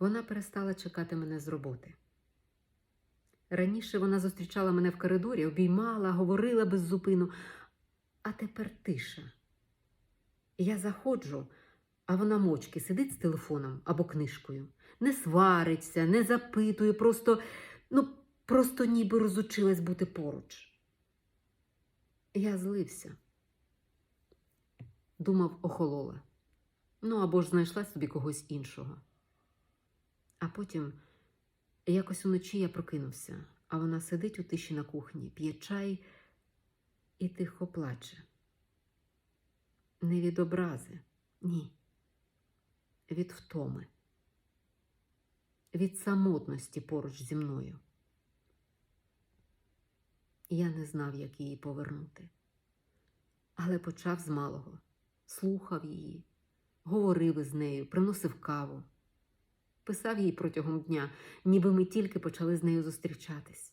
Вона перестала чекати мене з роботи. Раніше вона зустрічала мене в коридорі, обіймала, говорила без зупину, а тепер тиша. Я заходжу, а вона мовчки сидить з телефоном або книжкою, не свариться, не запитує, просто, ну, просто ніби розучилась бути поруч. Я злився. Думав, охолола. Ну або ж знайшла собі когось іншого. А потім якось уночі я прокинувся, а вона сидить у тиші на кухні, п'є чай і тихо плаче. Не від образи, ні. Від втоми, від самотності поруч зі мною. Я не знав, як її повернути, але почав з малого, слухав її, говорив із нею, приносив каву, писав їй протягом дня, ніби ми тільки почали з нею зустрічатись.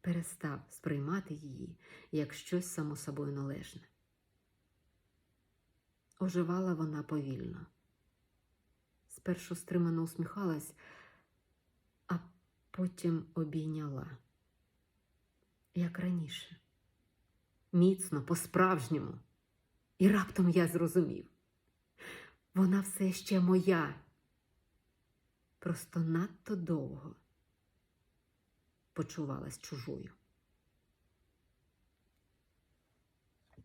Перестав сприймати її як щось само собою належне. Оживала вона повільно. Спершу стримано усміхалась, а потім обійняла, як раніше, міцно, по-справжньому. І раптом я зрозумів. Вона все ще моя, просто надто довго почувалась чужою.